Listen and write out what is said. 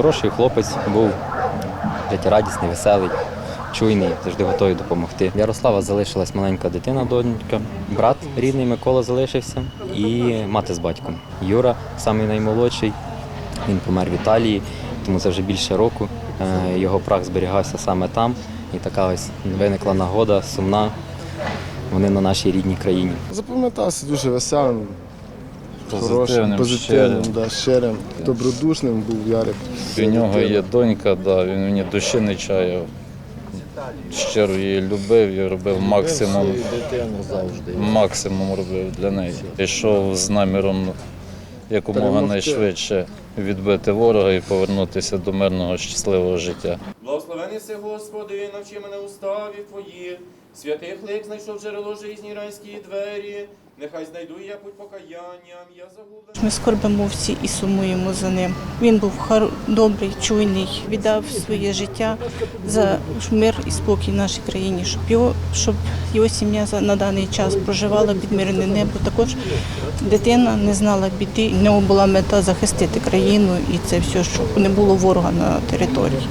Хороший хлопець був життєрадісний, веселий, чуйний, завжди готовий допомогти. Ярослава залишилась маленька дитина, донька, брат рідний Микола залишився і мати з батьком. Юра, самий наймолодший, він помер в Італії, тому це вже більше року. Е, Його прах зберігався саме там. І така ось виникла нагода сумна. Вони на нашій рідній країні. Запам'ятався дуже веселим, Позитивним, хорошим, позитивним, щирим. да, щирим, добродушним був Ярик. У нього є донька, да, він мені душі не чаяв. Щиро її любив і робив максимум, максимум робив для неї. Йшов з наміром якомога найшвидше відбити ворога і повернутися до мирного щасливого життя. Благословений си, Господи, навчи мене уставів Твоїх. Святих лик знайшов джерело житні райські двері. Нехай знайду я путь покаянням, я загублений. Ми скорбимо всі і сумуємо за ним. Він був добрий, чуйний, віддав своє життя за мир і спокій в нашій країні, щоб його, щоб його сім'я на даний час проживала під мирне небо. Також дитина не знала біди, в нього була мета захистити країну і це все, щоб не було ворога на території.